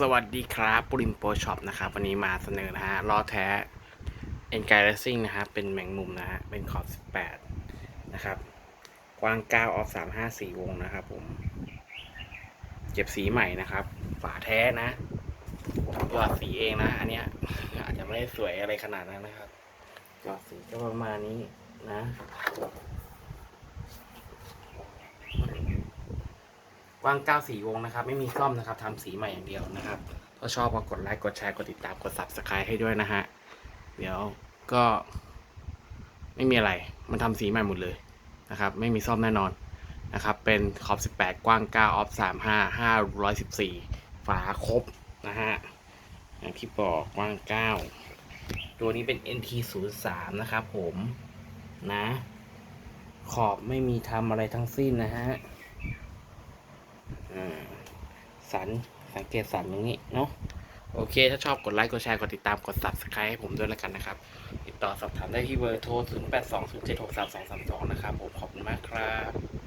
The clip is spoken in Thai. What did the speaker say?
สวัสดีครับปุริมโปรช็อปนะครับวันนี้มาเสนอนะฮะล้อแท้ e n g a r a c i n g นะฮะเป็นแมงมุมนะฮะเป็นขอบ 18 นะครับ กว้าง 9 ออฟ 354 วงนะครับผม เก็บสีใหม่นะครับ ฝาแท้นะหยอดสีเองนะ อันเนี้ยอาจจะไม่ได้สวยอะไรขนาดนั้นนะครับหยอดสีก็ประมาณนี้นะ ว้าง94วงนะครับ ไม่มีซ่อมนะครับทำสีใหม่อย่างเดียวนะครับ ถ้าชอบก็กดไลค์กดแชร์กดติดตามกด subscribe ให้ด้วยนะฮะ เดี๋ยวก็ ไม่มีอะไรมันทำสีใหม่หมดเลยนะครับ ไม่มีซ่อมแน่นอนนะครับ เป็นขอบ 18 กว้าง 9 ออฟ 35 514 ฝาครบนะฮะ อย่างที่บอกกว้าง 9 ตัวนี้เป็น NT 0 3 นะครับผมนะ ขอบไม่มีทำอะไรทั้งสิ้นนะฮะ สันสังเกตสันตรงนี้เนาะโอเค ถ้าชอบกดไลค์ กดแชร์ กดติดตาม กด subscribe ให้ผมด้วยแล้วกันนะครับ ติดต่อสอบถามได้ที่เบอร์โทร 0820763232 นะครับ ผมขอบคุณมากครับ